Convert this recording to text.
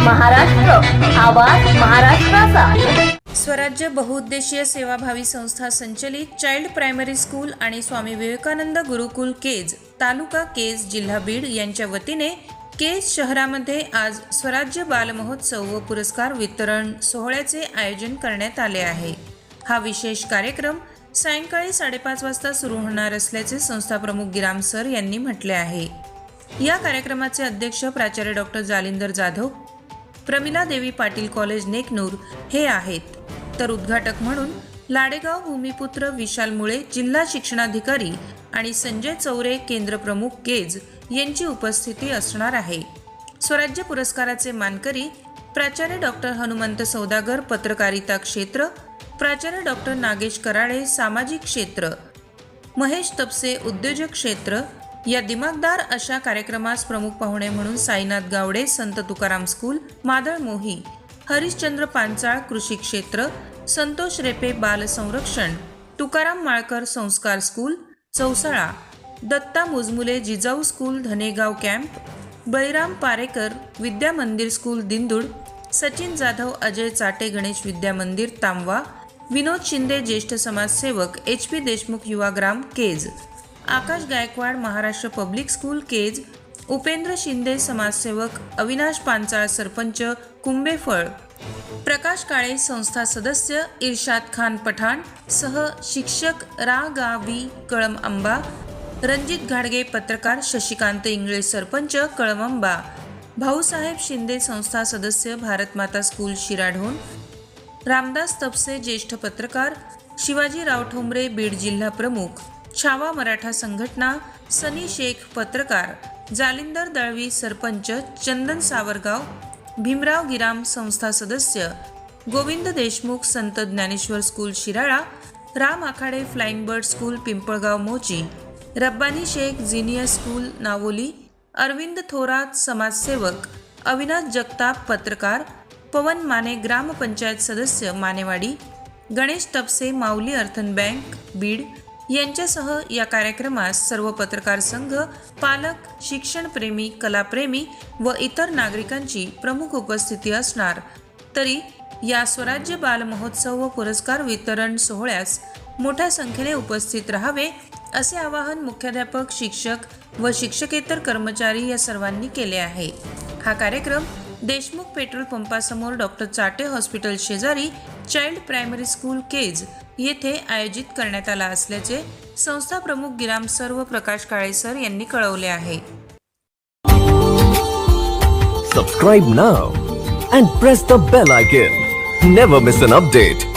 महाराष्ट्र आवाज महाराष्ट्राचा. स्वराज्य बहुउद्देशीय सेवाभावी संस्था संचलित चाइल्ड प्रायमरी स्कूल आणि स्वामी विवेकानंद गुरुकुल केज तालुका केज जिल्हा बीड यांच्या वतीने केज शहरामध्ये आज स्वराज्य बाल महोत्सव व पुरस्कार वितरण सोहळ्याचे आयोजन करण्यात आले आहे. हा विशेष कार्यक्रम सायंकाळी साडेपाच वाजता सुरू होणार असल्याचे संस्थाप्रमुख गिराम सर यांनी म्हटले आहे. या कार्यक्रमाचे अध्यक्ष प्राचार्य डॉक्टर जालिंदर जाधव प्रमिला देवी पाटील कॉलेज नेकनूर हे आहेत. तर उद्घाटक म्हणून लाडेगाव भूमिपुत्र विशाल मुळे जिल्हा शिक्षणाधिकारी आणि संजय चौरे केंद्रप्रमुख केज यांची उपस्थिती असणार आहे. स्वराज्य पुरस्काराचे मानकरी प्राचार्य डॉक्टर हनुमंत सौदागर पत्रकारिता क्षेत्र प्राचार्य डॉक्टर नागेश कराळे सामाजिक क्षेत्र महेश तपसे उद्योजक क्षेत्र या दिमागदार अशा कार्यक्रमास प्रमुख पाहुणे म्हणून साईनाथ गावडे संत तुकाराम स्कूल मादळ मोही हरिश्चंद्र पांचाळ कृषी क्षेत्र संतोष रेपे बाल संरक्षण Tukaram Malkar Sanskar school Chausala Datta Mujmule Jijau school Dhanegaon camp Baliram Parekar Vidya Mandir school Dindrud Sachin Jadhav Ajay Chate Ganesh Vidya Mandir Tambwa Vinod Shinde ज्येष्ठ समाजसेवक H P Deshmukh Yuvagram Kaij Akash Gaikwad Maharashtra public school Kaij. Upendra Shinde समाजसेवक अविनाश पांचाळ सरपंच कुंभेफळ प्रकाश काळे संस्था सदस्य इर्शाद खान पठाण सह शिक्षक रा गा we कळम अंबा रणजित घाडगे पत्रकार शशिकांत इंगळे सरपंच कळमंबा भाऊसाहेब शिंदे संस्था सदस्य भारतमाता स्कूल शिराढोण. रामदास तपसे ज्येष्ठ पत्रकार शिवाजी रावठोंबरे बीड जिल्हा प्रमुख. छावा मराठा संघटना सनी शेख पत्रकार जालिंदर दळवी सरपंच चंदन सावरगाव भीमराव गिराम संस्था सदस्य Govind Deshmukh Sant Dnyaneshwar school Shirala Ram Akhade flying bird school Pimpalgaon Mochi Rabbani Shaikh junior school Navoli Arvind Thorat समाजसेवक अविनाश जगताप पत्रकार पवन माने ग्रामपंचायत सदस्य मानेवाडी गणेश तपसे माऊली अर्थन बँक बीड यांच्यासह या कार्यक्रमास सर्व पत्रकार संघ पालक शिक्षणप्रेमी कलाप्रेमी व इतर नागरिकांची प्रमुख उपस्थिती असणार. तरी या स्वराज्य बाल महोत्सव व पुरस्कार वितरण सोहळ्यास मोठ्या संख्येने उपस्थित राहावे असे आवाहन मुख्याध्यापक शिक्षक व शिक्षकेतर कर्मचारी या सर्वांनी केले आहे. हा कार्यक्रम देशमुख पेट्रोल पंपासमोर डॉक्टर चाटे हॉस्पिटल शेजारी चाइल्ड प्रायमरी स्कूल केज येथे आयोजित करण्यात आला असल्याचे संस्था प्रमुख गिराम सर व प्रकाश काळे सर यांनी कळवले आहे. Subscribe now and press the bell icon never miss an update